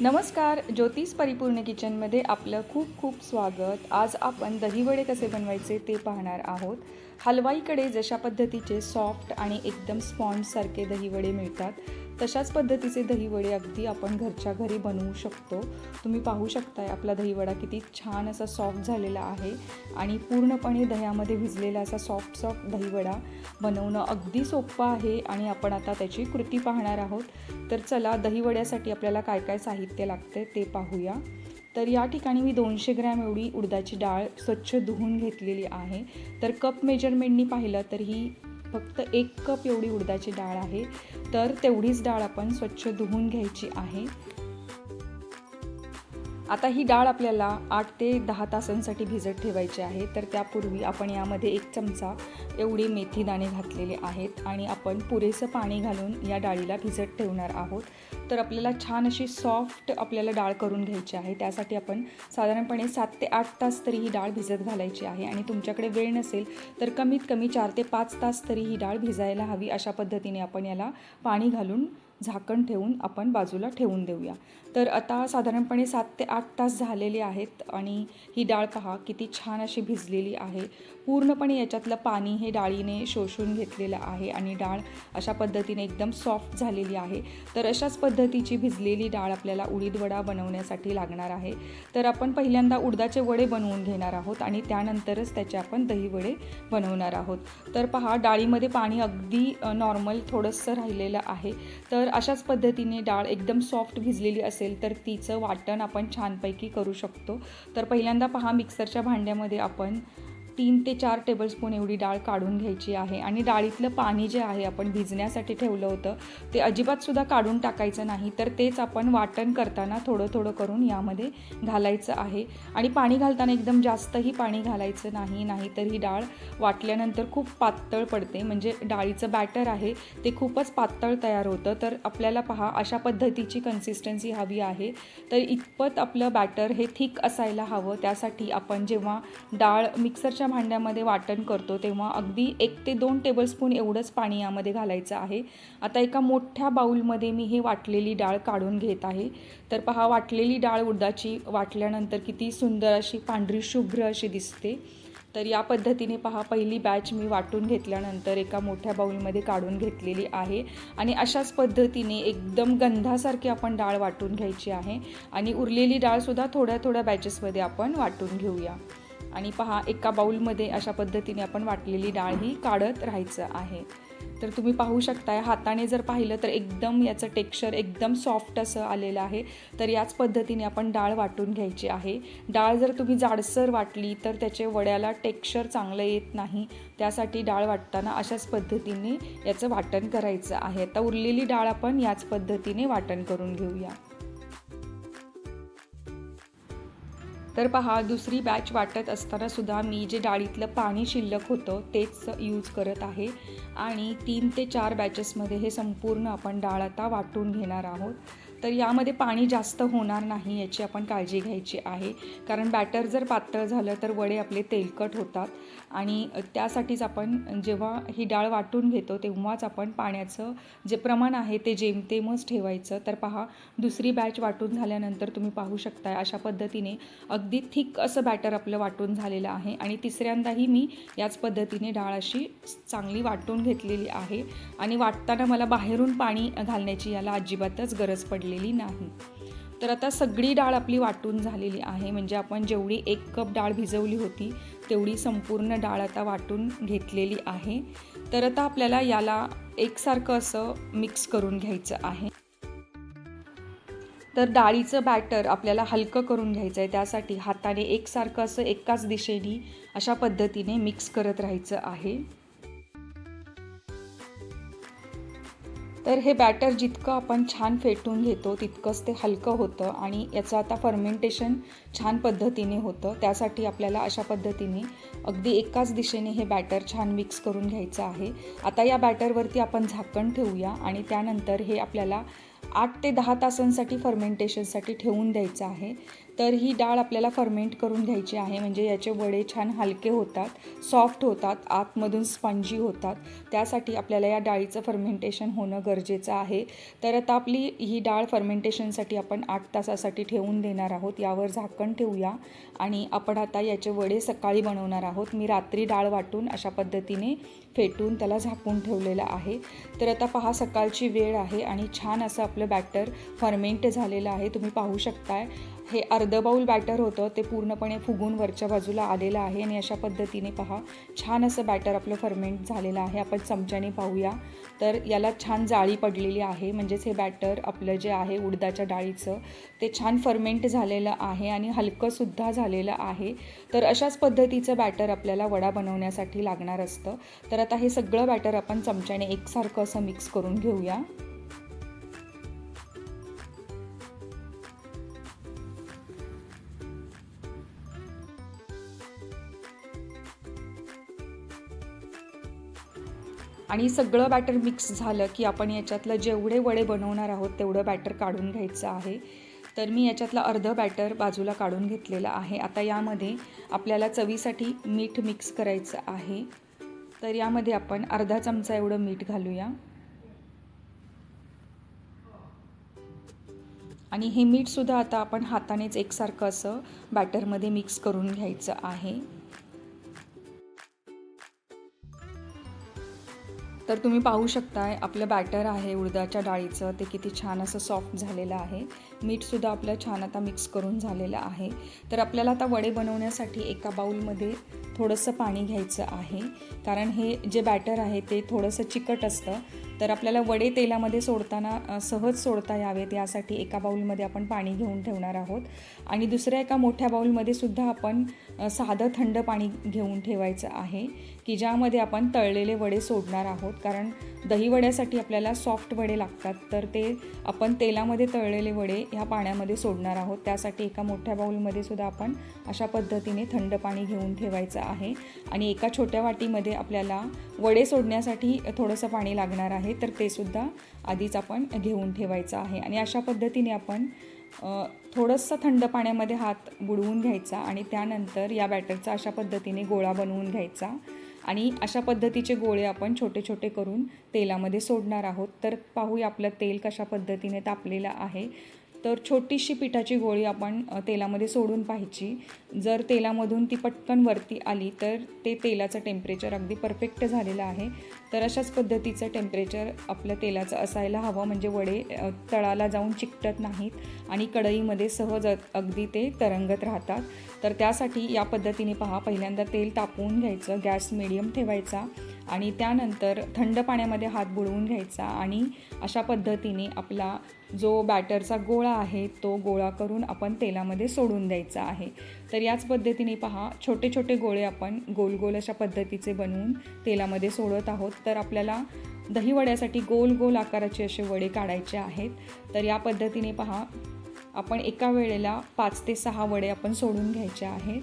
नमस्कार ज्योतिष परिपूर्ण किचनमध्ये आपलं खूप खूप स्वागत. आज आपण दहीवडे कसे बनवायचे ते पाहणार आहोत. हलवाईकडे जशा पद्धतीचे सॉफ्ट आणि एकदम स्पॉन्जसारखे दहीवडे मिळतात. तशाच पद्धतीचे दहीवडे अगदी आपण घरच्या घरी बनवू शकतो. तुम्ही पाहू शकताय आपला दहीवडा किती छान असा सॉफ्ट झालेला आहे आणि पूर्णपणे दह्यामध्ये भिजलेला असा सॉफ्ट सॉफ्ट दहीवडा बनवणं अगदी सोपं आहे आणि आपण आता त्याची कृती पाहणार आहोत. तर चला दहीवड्यासाठी आपल्याला काय काय साहित्य लागते ते पाहूया. तर या ठिकाणी मी दोनशे ग्रॅम एवढी उडदाची डाळ स्वच्छ धुवून घेतलेली आहे. तर कप मेजरमेंटनी पाहिलं तर ही फक्त एक कप एवढी उडदाची डाळ आहे. तर तेवढीच डाळ आपण स्वच्छ धुवून घ्यायची आहे. आता ही डाळ आपल्याला आठ ते दहा तासांसाठी भिजत ठेवायची आहे. तर त्यापूर्वी आपण यामध्ये एक चमचा एवढे मेथी दाणे घातलेले आहेत आणि आपण पुरेसं पाणी घालून या डाळीला भिजत ठेवणार आहोत. तर आपल्याला छान अशी सॉफ्ट आपल्याला डाळ करून घ्यायची आहे. त्यासाठी आपण साधारणपणे सात ते आठ तास तरी ही डाळ भिजत घालायची आहे आणि तुमच्याकडे वेळ नसेल तर कमीत कमी चार ते पाच तास तरी ही डाळ भिजायला हवी अशा पद्धतीने आपण याला पाणी घालून झाकण ठेवून आपण बाजूला ठेवून देऊया. तर आता साधारणपणे सात ते आठ तास झालेले आहेत आणि ही डाळ पहा किती छान अशी भिजलेली आहे. पूर्णपणे याच्यातलं पाणी हे डाळीने शोषून घेतलेलं आहे आणि डाळ अशा पद्धतीने एकदम सॉफ्ट झालेली आहे. तर अशाच पद्धतीची भिजलेली डाळ आपल्याला उडीद वडा बनवण्यासाठी लागणार आहे. तर आपण पहिल्यांदा उडदाचे वडे बनवून घेणार आहोत आणि त्यानंतरच त्याचे आपण दही वडे बनवणार आहोत. तर पहा डाळीमध्ये पाणी अगदी नॉर्मल थोडंसं राहिलेलं आहे. तर अशाच पद्धतीने डाळ एकदम सॉफ्ट भिजलेली असेल तर तिचं वाटण आपण छानपैकी करू शकतो. तर पहिल्यांदा पहा मिक्सरच्या भांड्यामध्ये आपण तीन ते चार टेबलस्पून एवढी डाळ काढून घ्यायची आहे. आणि डाळीतलं पाणी जे आहे आपण भिजण्यासाठी ठेवलं होतं ते अजिबातसुद्धा काढून टाकायचं नाही. तर तेच आपण वाटण करताना थोडं थोडं करून यामध्ये घालायचं आहे. आणि पाणी घालताना एकदम जास्तही पाणी घालायचं नाही नाही तर ही डाळ वाटल्यानंतर खूप पातळ पडते. म्हणजे डाळीचं बॅटर आहे ते खूपच पातळ तयार होतं. तर आपल्याला पहा अशा पद्धतीची कन्सिस्टन्सी हवी आहे. तर इतपत आपलं बॅटर हे थिक असायला हवं. त्यासाठी आपण जेव्हा डाळ मिक्सरच्या भांड्यामध्ये वाटण करतो तेव्हा अगदी एक ते दोन टेबलस्पून एवढंच पाणी यामध्ये घालायचं आहे. आता एका मोठ्या बाऊलमध्ये मी हे वाटलेली डाळ काढून घेत आहे. तर पहा वाटलेली डाळ उडदाची वाटल्यानंतर किती सुंदर अशी पांढरी शुभ्र अशी दिसते. तर या पद्धतीने पहा पहिली बॅच मी वाटून घेतल्यानंतर एका मोठ्या बाऊलमध्ये काढून घेतलेली आहे. आणि अशाच पद्धतीने एकदम गंधासारखी आपण डाळ वाटून घ्यायची आहे. आणि उरलेली डाळसुद्धा थोड्या थोड्या बॅचेसमध्ये आपण वाटून घेऊया. आणि पहा एका बाऊलमध्ये अशा पद्धतीने आपण वाटलेली डाळ ही काढत राहायचं आहे. तर तुम्ही पाहू शकताय हाताने जर पाहिलं तर एकदम याचं टेक्स्चर एकदम सॉफ्ट असं आलेलं आहे. तर याच पद्धतीने आपण डाळ वाटून घ्यायची आहे. डाळ जर तुम्ही जाडसर वाटली तर त्याचे वड्याला टेक्स्चर चांगलं येत नाही. त्यासाठी डाळ वाटताना अशाच पद्धतीने याचं वाटण करायचं आहे. तर उरलेली डाळ आपण याच पद्धतीने वाटण करून घेऊया. तर पहा दुसरी बॅच वाटत असताना सुद्धा मी जे डाळीतलं पाणी शिल्लक होतं तेच यूज करत आहे. आणि तीन ते चार बॅचेसमध्ये हे संपूर्ण आपण डाळ आता वाटून घेणार आहोत. तर यामध्ये पाणी जास्त होणार नाही याची आपण काळजी घ्यायची आहे. कारण बॅटर जर पातळ झालं तर वडे आपले तेलकट होतात. आणि त्यासाठीच आपण जेव्हा ही डाळ वाटून घेतो तेव्हाच आपण पाण्याचं जे प्रमाण आहे ते जेमतेमच ठेवायचं. तर पहा दुसरी बॅच वाटून झाल्यानंतर तुम्ही पाहू शकताय अशा पद्धतीने अगदी थिक असं बॅटर आपलं वाटून झालेलं आहे. आणि तिसऱ्यांदाही मी याच पद्धतीने डाळ अशी चांगली वाटून घेतलेली आहे. आणि वाटताना मला बाहेरून पाणी घालण्याची याला अजिबातच गरज पडली झालेली नाही. तर आता सगळी डाळ आपली वाटून झालेली आहे. म्हणजे आपण जेवढी एक कप डाळ भिजवली होती तेवढी संपूर्ण डाळ आता वाटून घेतलेली आहे. तर आता आपल्याला याला एकसारखं असं मिक्स करून घ्यायचं आहे. तर डाळीचं बॅटर आपल्याला हलकं करून घ्यायचं आहे. त्यासाठी हाताने एकसारखं असं एकाच दिशेने अशा पद्धतीने मिक्स करत राहायचं आहे. तर हे बॅटर जितकं आपण छान फेटून घेतो तितकंच ते हलकं होतं आणि याचं आता फर्मेंटेशन छान पद्धतीने होतं. त्यासाठी आपल्याला अशा पद्धतीने अगदी एकाच दिशेने हे बॅटर छान मिक्स करून घ्यायचं आहे. आता या बॅटरवरती आपण झाकण ठेवूया आणि त्यानंतर हे आपल्याला आठ ते दहा तासांसाठी फर्मेंटेशनसाठी ठेवून द्यायचं आहे. तर ही डाळ आपल्याला फर्मेंट करून घ्यायची आहे. म्हणजे याचे वडे छान हलके होतात सॉफ्ट होतात आतमधून स्पंजी होतात. त्यासाठी आपल्याला या डाळीचं फर्मेंटेशन होणं गरजेचं आहे. तर आता आपली ही डाळ फर्मेंटेशनसाठी आपण आठ तासासाठी ठेवून देणार आहोत. यावर झाकण ठेवूया. आणि आपण आता याचे वडे सकाळी बनवणार आहोत. मी रात्री डाळ वाटून अशा पद्धतीने फेटून त्याला झाकून ठेवलेलं आहे. तर आता पहा सकाळची वेळ आहे आणि छान असं आपलं बॅटर फर्मेंट झालेलं आहे. तुम्ही पाहू शकताय. हे अर्ध बाऊल बॅटर होतं ते पूर्णपणे फुगून वरच्या बाजूला आलेलं आहे आणि अशा पद्धतीने पहा छान असं बॅटर आपलं फर्मेंट झालेलं आहे. आपण चमच्याने पाहूया. तर याला छान जाळी पडलेली आहे. म्हणजेच हे बॅटर आपलं जे आहे उडदाच्या डाळीचं ते छान फर्मेंट झालेलं आहे आणि हलकंसुद्धा झालेलं आहे. तर अशाच पद्धतीचं बॅटर आपल्याला वडा बनवण्यासाठी लागणार असतं. तर आता हे सगळं बॅटर आपण चमच्याने एकसारखं असं मिक्स करून घेऊया. आणि सगळं बॅटर मिक्स झालं की आपण याच्यातलं जेवढे वडे बनवणार आहोत तेवढं बॅटर काढून घ्यायचं आहे. तर मी याच्यातलं अर्धं बॅटर बाजूला काढून घेतलेलं आहे. आता यामध्ये आपल्याला चवीसाठी मीठ मिक्स करायचं आहे. तर यामध्ये आपण अर्धा चमचा एवढं मीठ घालूया. आणि हे मीठसुद्धा आता आपण हातानेच एकसारखं असं बॅटरमध्ये मिक्स करून घ्यायचं आहे. तर तुम्ही पाहू शकताय आपलं बॅटर आहे उडदाच्या डाळीचं ते किती छान असं सॉफ्ट झालेलं आहे. मीठसुद्धा आपलं छान आता मिक्स करून झालेलं आहे. तर आपल्याला आता वडे बनवण्यासाठी एका बाऊलमध्ये थोडंसं पाणी घ्यायचं आहे. कारण हे जे बॅटर आहे ते थोडंसं चिकट असतं. तर आपल्याला वडे तेलामध्ये सोडताना सहज सोडता यावेत. यासाठी एका बाऊलमध्ये आपण पाणी घेऊन ठेवणार आहोत. आणि दुसऱ्या एका मोठ्या बाऊलमध्ये सुद्धा आपण साधं थंड पाणी घेऊन ठेवायचं आहे. की ज्यामध्ये आपण तळलेले वडे सोडणार आहोत. कारण दही वड्यासाठी आपल्याला सॉफ्ट वडे लागतात. तर ते आपण तेलामध्ये तळलेले वडे ह्या पाण्यामध्ये सोडणार आहोत. त्यासाठी एका मोठ्या बाऊलमध्ये सुद्धा आपण अशा पद्धतीने थंड पाणी घेऊन ठेवायचं आहे. आणि एका छोट्या वाटीमध्ये आपल्याला वडे सोडण्यासाठी थोडंसं पाणी लागणार आहे तर ते सुद्धा आधीच आपण घेऊन ठेवायचं आहे. आणि अशा पद्धतीने आपण थोडंसं थंड पाण्यामध्ये हात बुडवून घ्यायचा आणि त्यानंतर या बॅटरचा अशा पद्धतीने गोळा बनवून घ्यायचा. आणि अशा पद्धतीचे गोळे आपण छोटे छोटे करून तेलामध्ये सोडणार आहोत. तर पाहूया आपलं तेल कशा पद्धतीने तापलेलं आहे. तर छोटीशी पिठाची गोळी आपण तेलामध्ये सोडून पाहायची. जर तेलामधून ती पटकन वरती आली तर ते तेलाचं टेम्परेचर अगदी परफेक्ट झालेलं आहे. तर अशाच पद्धतीचं टेम्परेचर आपलं तेलाचं असायला हवं. म्हणजे वडे तळाला जाऊन चिकटत नाहीत आणि कढईमध्ये सहज अगदी ते तरंगत राहतात. तर त्यासाठी या पद्धतीने पहा. पहिल्यांदा तेल तापवून घ्यायचं गॅस मिडियम ठेवायचा आणि त्यानंतर थंड पाण्यामध्ये हात बुडवून घ्यायचा आणि अशा पद्धतीने आपला जो बॅटरचा गोळा आहे तो गोळा करून आपण तेलामध्ये सोडून द्यायचा आहे. तर याच पद्धतीने पहा छोटे छोटे गोळे आपण गोल गोल अशा पद्धतीचे बनवून तेलामध्ये सोडत आहोत. तर आपल्याला दहीवड्यासाठी गोल गोल आकाराचे असे वडे काढायचे आहेत. तर या पद्धतीने पहा आपण एका वेळेला पाच ते सहा वडे आपण सोडून घ्यायचे आहेत.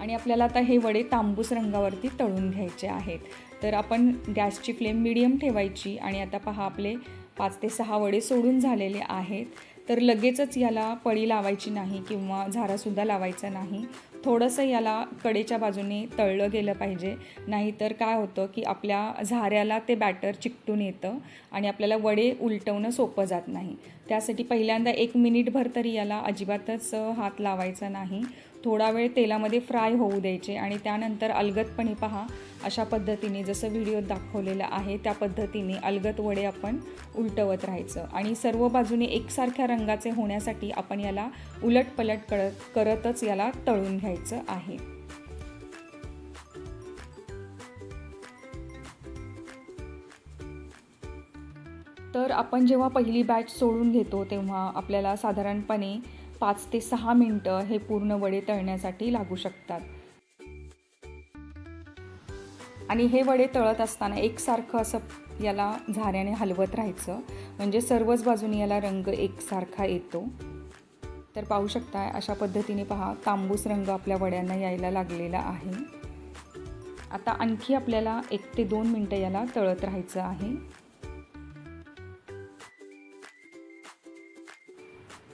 आणि आपल्याला आता हे वडे तांबूस रंगावरती तळून घ्यायचे आहेत. तर आपण गॅसची फ्लेम मिडियम ठेवायची आणि आता पहा आपले पाच ते सहा वडे सोडून झालेले आहेत. तर लगेचच याला पळी लावायची नाही किंवा झारासुद्धा लावायचा नाही. थोडंसं याला कडेच्या बाजूने तळलं गेलं पाहिजे. नाहीतर काय होतं की आपल्या झाऱ्याला ते बॅटर चिकटून येतं आणि आपल्याला वडे उलटवणं सोपं जात नाही. त्यासाठी पहिल्यांदा एक मिनिटभर तरी याला अजिबातच हात लावायचा नाही. थोडा वेळ तेलामध्ये फ्राय होऊ द्यायचे आणि त्यानंतर अलगदपणे पहा अशा पद्धतीने जसं व्हिडिओत दाखवलेलं आहे त्या पद्धतीने अलगत वडे आपण उलटवत राहायचं. आणि सर्व बाजूने एकसारख्या रंगाचे होण्यासाठी आपण याला उलटपलट करत करतच याला तळून घ्यायचं आहे. तर आपण जेव्हा पहिली बॅच सोडून घेतो तेव्हा आपल्याला साधारणपणे पाच ते सहा मिनटं हे पूर्ण वडे तळण्यासाठी लागू शकतात. आणि हे वडे तळत असताना एकसारखं असं याला झाऱ्याने हलवत राहायचं. म्हणजे सर्वच बाजूने याला रंग एकसारखा येतो. तर पाहू शकता अशा पद्धतीने पहा तांबूस रंग आपल्या वड्यांना यायला लागलेला आहे. आता आणखी आपल्याला एक ते दोन मिनटं याला तळत राहायचं आहे.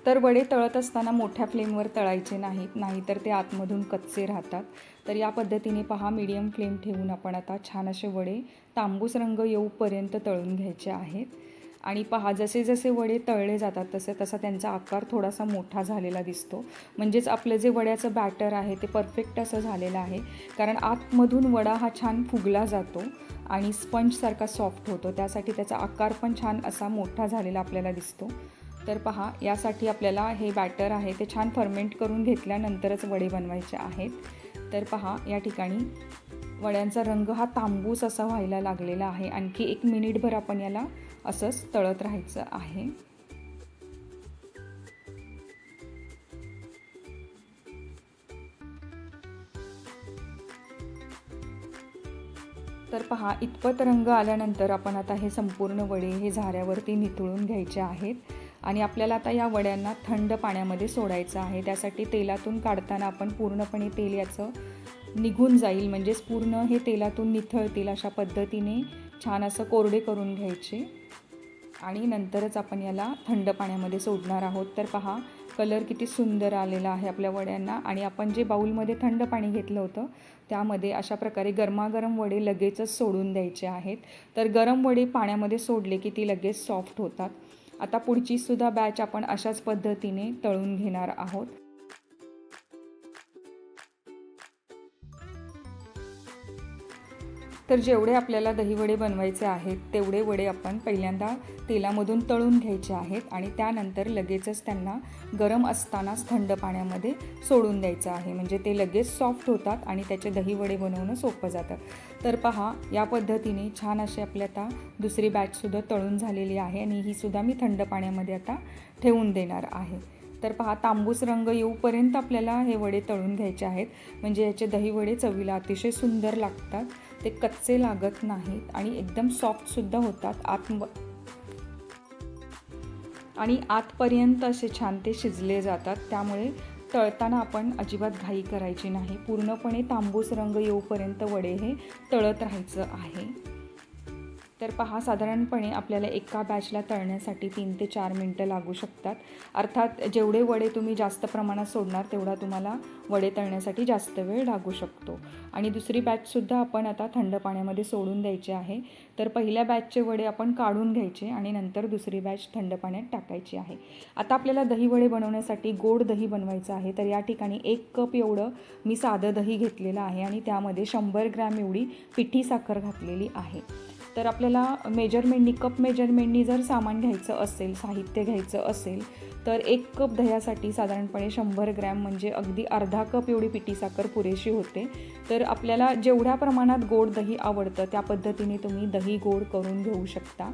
तर वडे तळत असताना मोठ्या फ्लेमवर तळायचे नाहीत नाहीतर ते आतमधून कच्चे राहतात. तर या पद्धतीने पहा मीडियम फ्लेम ठेवून आपण आता छान असे वडे तांबूस रंग येऊपर्यंत तळून घ्यायचे आहेत. आणि पहा जसे जसे वडे तळले जातात तसे तसा त्यांचा आकार थोडासा मोठा झालेला दिसतो. म्हणजेच आपलं जे वड्याचं बॅटर आहे ते परफेक्ट असं झालेलं आहे. कारण आतमधून वडा हा छान फुगला जातो आणि स्पंजसारखा सॉफ्ट होतो. त्यासाठी त्याचा आकार पण छान असा मोठा झालेला आपल्याला दिसतो. तर पहा यासाठी आपल्याला हे बॅटर आहे ते छान फर्मेंट करून घेतल्यानंतरच वडे बनवायचे आहेत. तर पहा या ठिकाणी वड्यांचा रंग हा तांबूस असा व्हायला लागलेला आहे. आणखी एक मिनिटभर आपण याला असंच तळत राहायचं आहे. तर पहा इतपत रंग आल्यानंतर आपण आता हे संपूर्ण वडे हे झाऱ्यावरती निथळून घ्यायचे आहेत. आणि आपल्याला आता या वड्यांना थंड पाण्यामध्ये सोडायचं आहे. त्यासाठी तेलातून काढताना आपण पूर्णपणे तेल याचं निघून जाईल. म्हणजेच पूर्ण हे तेलातून निथळतील अशा पद्धतीने छान असं कोरडे करून घ्यायचे. आणि नंतरच आपण याला थंड पाण्यामध्ये सोडणार आहोत. तर पहा कलर किती सुंदर आलेला आहे आपल्या वड्यांना. आणि आपण जे बाऊलमध्ये थंड पाणी घेतलं होतं त्यामध्ये अशा प्रकारे गरमागरम वडे लगेचच सोडून द्यायचे आहेत. तर गरम वडे पाण्यामध्ये सोडले की ती लगेच सॉफ्ट होतात. आता पुढची सुद्धा बॅच आपण अशाच पद्धतीने तळून घेणार आहोत. तर जेवढे आपल्याला दहीवडे बनवायचे आहेत तेवढे वडे आपण पहिल्यांदा तेलामधून तळून घ्यायचे आहेत आणि त्यानंतर लगेचच त्यांना गरम असतानाच थंड पाण्यामध्ये सोडून द्यायचं आहे. म्हणजे ते लगेच सॉफ्ट होतात आणि त्याचे दहीवडे बनवणं सोपं जातं. तर पहा या पद्धतीने छान असे आपली आता दुसरी बॅचसुद्धा तळून झालेली आहे आणि ही सुद्धा मी थंड पाण्यामध्ये आता ठेवून देणार आहे. तर पहा तांबूस रंग येऊपर्यंत आपल्याला हे वडे तळून घ्यायचे आहेत. म्हणजे याचे दही वडे चवीला अतिशय सुंदर लागतात. ते कच्चे लागत नाहीत आणि एकदम सॉफ्टसुद्धा होतात. आत आणि आतपर्यंत असे छान ते शिजले जातात. त्यामुळे तळताना आपण अजिबात घाई करायची नाही. पूर्णपणे तांबूस रंग येऊपर्यंत वडे हे तळत राहायचं आहे. तर पहा साधारणपणे आपल्याला एका बॅचला तळण्यासाठी तीन ते चार मिनटं लागू शकतात. अर्थात जेवढे वडे तुम्ही जास्त प्रमाणात सोडणार तेवढा तुम्हाला वडे तळण्यासाठी जास्त वेळ लागू शकतो. आणि दुसरी बॅचसुद्धा आपण आता थंड पाण्यामध्ये सोडून द्यायची आहे. तर पहिल्या बॅचचे वडे आपण काढून घ्यायचे आणि नंतर दुसरी बॅच थंड पाण्यात टाकायची आहे. आता आपल्याला दही वडे बनवण्यासाठी गोड दही बनवायचं आहे. तर या ठिकाणी एक कप एवढं मी साधं दही घेतलेलं आहे आणि त्यामध्ये शंभर ग्रॅम एवढी पिठी साखर घातलेली आहे. तर आपल्याला मेजरमेंटनी कप मेजरमेंटनी जर सामान घ्यायचं असेल साहित्य घ्यायचं असेल तर एक कप दह्यासाठी साधारणपणे शंभर ग्रॅम म्हणजे अगदी अर्धा कप एवढी पिटी साखर पुरेशी होते. तर आपल्याला जेवढ्या प्रमाणात गोड दही आवडतं त्या पद्धतीने तुम्ही दही गोड करून घेऊ शकता.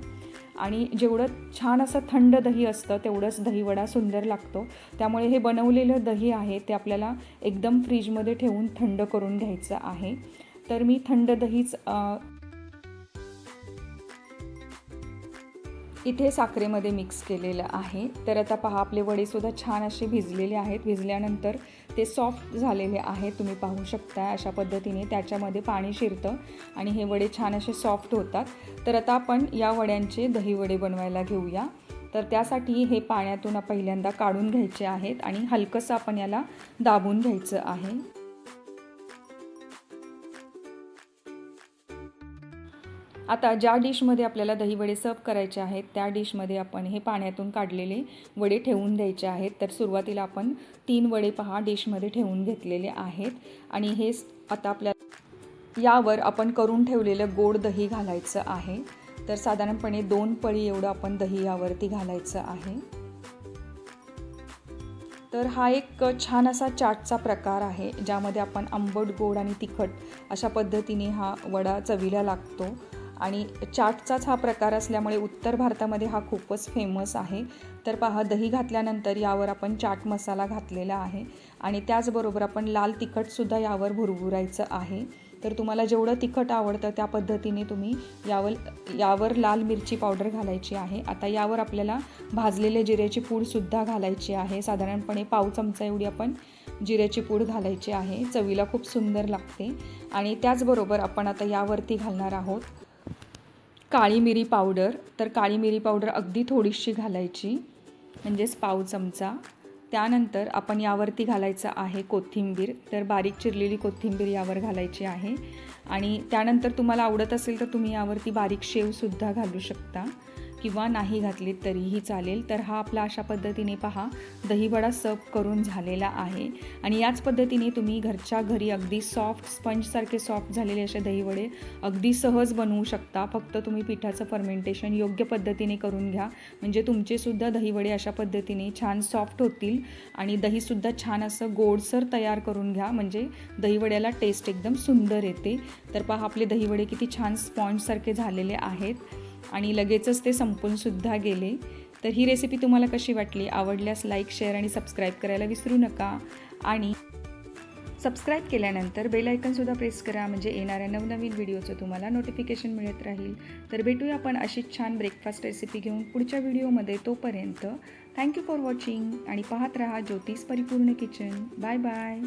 आणि जेवढं छान असं थंड दही असतं तेवढंच दहीवडा सुंदर लागतो. त्यामुळे हे बनवलेलं दही आहे ते आपल्याला एकदम फ्रीजमध्ये ठेवून थंड करून घ्यायचं आहे. तर मी थंड दहीच इथे साखरेमध्ये मिक्स केलेलं आहे. तर आता पहा आपले वडेसुद्धा छान असे भिजलेले आहेत. भिजल्यानंतर ते सॉफ्ट झालेले आहेत. तुम्ही पाहू शकता अशा पद्धतीने त्याच्यामध्ये पाणी शिरतं आणि हे वडे छान असे सॉफ्ट होतात. तर आता आपण या वड्यांचे दही वडे बनवायला घेऊया. तर त्यासाठी हे पाण्यातून पहिल्यांदा काढून घ्यायचे आहेत आणि हलकंसं आपण याला दाबून घ्यायचं आहे. आता ज्या डिशमध्ये आपल्याला दही वडे सर्व करायचे आहेत त्या डिशमध्ये आपण हे पाण्यातून काढलेले वडे ठेवून द्यायचे आहेत. तर सुरुवातीला आपण तीन वडे पहा डिशमध्ये ठेवून घेतलेले आहेत. आणि हे आता आपल्या यावर आपण करून ठेवलेलं गोड दही घालायचं आहे. तर साधारणपणे दोन पळी एवढं आपण दही यावरती घालायचं आहे. तर हा एक छान असा चाटचा प्रकार आहे ज्यामध्ये आपण आंबट गोड आणि तिखट अशा पद्धतीने हा वडा चवीला लागतो. आणि चाटचाच हा प्रकार असल्यामुळे उत्तर भारतामध्ये हा खूपच फेमस आहे. तर पहा दही घातल्यानंतर यावर आपण चाट मसाला घातलेला आहे आणि त्याचबरोबर आपण लाल तिखटसुद्धा यावर भुरभुरायचं आहे. तर तुम्हाला जेवढं तिखट आवडतं त्या पद्धतीने तुम्ही यावर यावर लाल मिरची पावडर घालायची आहे. आता यावर आपल्याला भाजलेले जिऱ्याची पूडसुद्धा घालायची आहे. साधारणपणे पाव चमचा एवढी आपण जिऱ्याची पूड घालायची आहे. चवीला खूप सुंदर लागते. आणि त्याचबरोबर आपण आता यावरती घालणार आहोत काळी मिरी पावडर तर काळी मिरी पावडर अगदी थोडीशी घालायची म्हणजेच पाव चमचा. त्यानंतर आपण यावरती घालायचं आहे कोथिंबीर तर बारीक चिरलेली कोथिंबीर यावर घालायची आहे. आणि त्यानंतर तुम्हाला आवडत असेल तर तुम्ही यावरती बारीक शेवसुद्धा घालू शकता. किंवा नाही घातलीत तरीही चालेल. तर हा आपला अशा पद्धतीने पहा दहीवडा सर्व करून झालेला आहे. आणि याच पद्धतीने तुम्ही घरच्या घरी अगदी सॉफ्ट स्पंजसारखे सॉफ्ट झालेले असे दहीवडे अगदी सहज बनवू शकता. फक्त तुम्ही पिठाचं फर्मेंटेशन योग्य पद्धतीने करून घ्या. म्हणजे तुमचेसुद्धा दहीवडे अशा पद्धतीने छान सॉफ्ट होतील. आणि दहीसुद्धा छान असं गोडसर तयार करून घ्या. म्हणजे दहीवड्याला टेस्ट एकदम सुंदर येते. तर पहा आपले दहीवडे किती छान स्पॉन्जसारखे झालेले आहेत. आणि लगेचच ते संपूनसुद्धा गेले. तर ही रेसिपी तुम्हाला कशी वाटली? आवडल्यास लाईक शेअर आणि सबस्क्राईब करायला विसरू नका. आणि सबस्क्राईब केल्यानंतर बेल आयकनसुद्धा प्रेस करा म्हणजे येणाऱ्या नवनवीन व्हिडिओचं तुम्हाला नोटिफिकेशन मिळत राहील. तर भेटूया आपण अशीच छान ब्रेकफास्ट रेसिपी घेऊन पुढच्या व्हिडिओमध्ये तोपर्यंत. थँक्यू फॉर वॉचिंग आणि पाहत रहा ज्योतिष परिपूर्ण किचन बाय बाय